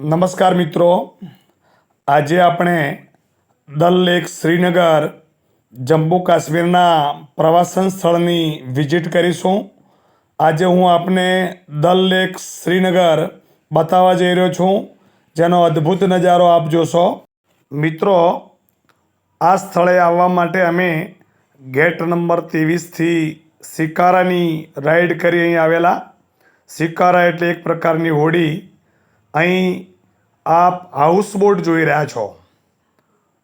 નમસ્કાર મિત્રો. આજે આપણે દલ લેક શ્રીનગર, જમ્મુ કાશ્મીરના પ્રવાસન સ્થળની વિઝિટ કરીશું. આજે હું આપને દલ લેક શ્રીનગર બતાવવા જઈ રહ્યો છું. જેનો અદ્ભુત નજારો આપ જોશો. મિત્રો, આ સ્થળે આવવા માટે અમે ગેટ નંબર ત્રેવીસથી સિકારાની રાઈડ કરી અહીં આવેલા. સિકારા એટલે એક પ્રકારની હોડી. અહીં આપ હાઉસબોટ જોઈ રહ્યા છો.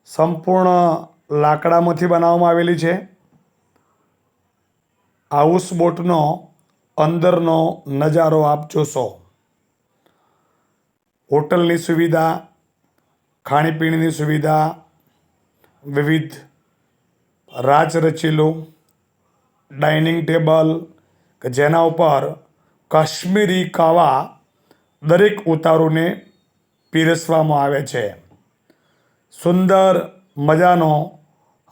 સંપૂર્ણ લાકડામાંથી બનાવવામાં આવેલી છે. હાઉસબોટનો અંદરનો નજારો આપ જોશો. હોટલની સુવિધા, ખાણીપીણીની સુવિધા, વિવિધ રાચરચીલું ડાઇનિંગ ટેબલ, કે જેના ઉપર કાશ્મીરી કાવા દરેક ઉતારુને પીરસવામાં આવે છે. સુંદર મજાનો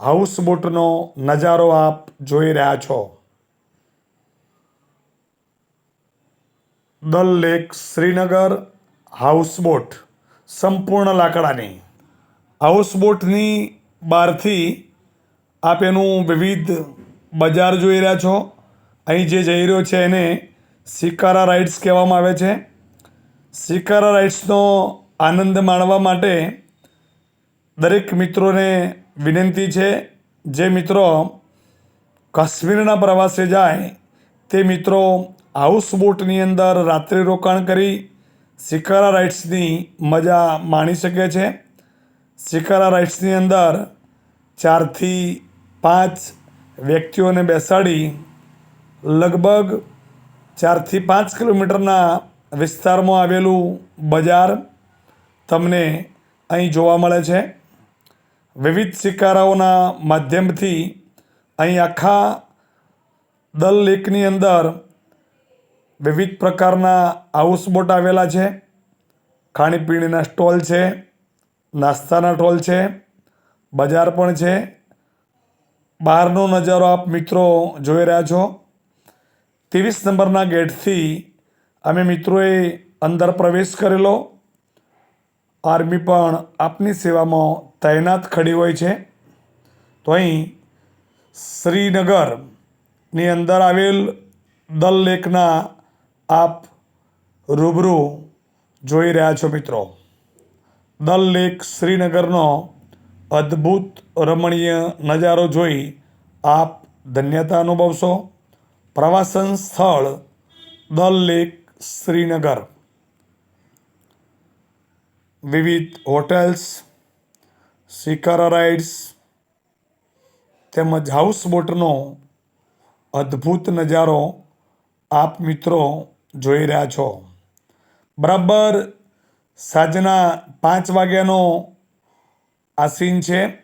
હાઉસબોટનો નજારો આપ જોઈ રહ્યા છો. દલ લેક શ્રીનગર હાઉસબોટ સંપૂર્ણ લાકડાની. હાઉસબોટની બહારથી આપ એનું વિવિધ બજાર જોઈ રહ્યા છો. અહીં જે જઈ રહ્યો છે એને સિકારા રાઇડ્સ કહેવામાં આવે છે. સિકારા રાઇડ્સનો આનંદ માણવા માટે દરેક મિત્રોને વિનંતી છે. જે મિત્રો કાશ્મીરના પ્રવાસે જાય, તે મિત્રો હાઉસબોટની અંદર રાત્રિ રોકાણ કરી શિકારા રાઇડ્સની મજા માણી શકે છે. શિકારા રાઇડ્સની અંદર ચારથી પાંચ વ્યક્તિઓને બેસાડી લગભગ ચારથી પાંચ કિલોમીટરના વિસ્તારમાં આવેલું બજાર તમને અહીં જોવા મળે છે. વિવિધ શિકારાઓના માધ્યમથી અહીં આખા દલ લેકની અંદર વિવિધ પ્રકારના હાઉસબોટ આવેલા છે. ખાણીપીણીના સ્ટોલ છે, નાસ્તાના સ્ટોલ છે, બજાર પણ છે. બહારનો નજારો આપ મિત્રો જોઈ રહ્યા છો. ત્રેવીસ નંબરના ગેટથી અમે મિત્રોએ અંદર પ્રવેશ કરેલો. આર્મી પણ આપની સેવામાં તૈનાત ખડી હોય છે. તો અહીં શ્રીનગરની અંદર આવેલ દલ લેકના આપ રૂબરૂ જોઈ રહ્યા છો મિત્રો. દલ લેક શ્રીનગરનો અદ્ભુત રમણીય નજારો જોઈ આપ ધન્યતા અનુભવશો. પ્રવાસન સ્થળ દલ લેક શ્રીનગર. વિવિધ હોટેલ્સ, શિકારા રાઇડ્સ, તેમજ હાઉસ બોટનો અદ્ભુત નજારો આપ મિત્રો જોઈ રહ્યા છો. બરાબર સાંજના પાંચ વાગ્યાનો આ સીન છે.